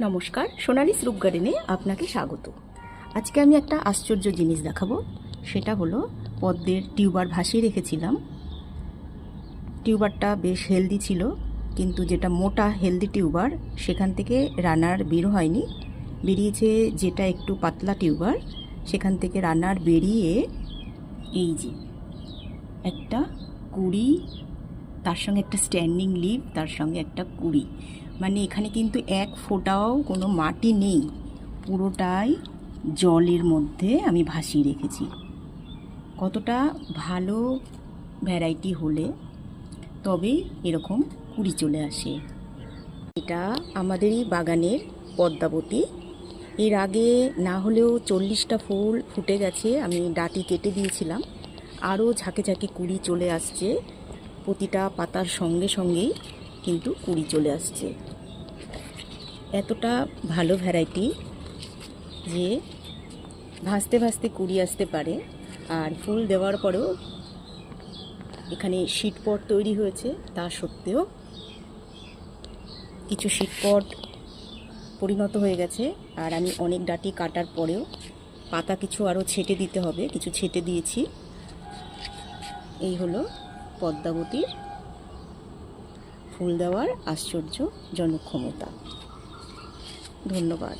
নমস্কার, সোনালি স্রুপ গার্ডেনে আপনাকে স্বাগত। আজকে আমি একটা আশ্চর্য জিনিস দেখাবো। সেটা হলো, পদ্মের টিউবার ভাসিয়ে রেখেছিলাম। টিউবারটা বেশ হেলদি ছিল, কিন্তু যেটা মোটা হেলদি টিউবার, সেখান থেকে রানার বের হয়নি। বেরিয়েছে যেটা একটু পাতলা টিউবার, সেখান থেকে রানার বেরিয়ে এই যে, একটা কুড়ি তার সঙ্গে একটা স্ট্যান্ডিং লিভ তার সঙ্গে একটা কুড়ি। মানে এখানে কিন্তু এক ফোঁটাও কোনো মাটি নেই। পুরোটাই জলের মধ্যে আমি ভাসিয়ে রেখেছি। কতটা ভালো ভ্যারাইটি হলে তবেই এরকম কুড়ি চলে আসে। এটা আমাদেরই বাগানের পদ্মাবতী। এর আগে না হলেও চল্লিশটা ফুল ফুটে গেছে, আমি ডাটি কেটে দিয়েছিলাম। আরও ঝাঁকে ঝাঁকে কুড়ি চলে আসছে। প্রতিটা পাতার সঙ্গে সঙ্গেই কিন্তু কুড়ি চলে আসছে। এতটা ভালো ভ্যারাইটি যে ভাসতে ভাসতে কুড়ি আসতে পারে। আর ফুল দেওয়ার পরেও এখানে শীটপট তৈরি হয়েছে, তা সত্ত্বেও কিছু শীটপট পরিণত হয়ে গেছে। আর আমি অনেক ডাটি কাটার পরেও পাতা কিছু আরও ছেটে দিতে হবে, কিছু ছেটে দিয়েছি। এই হলো পদ্মাবতীর ফুল দেওয়ার আশ্চর্যজনক ক্ষমতা ধন্যবাদ।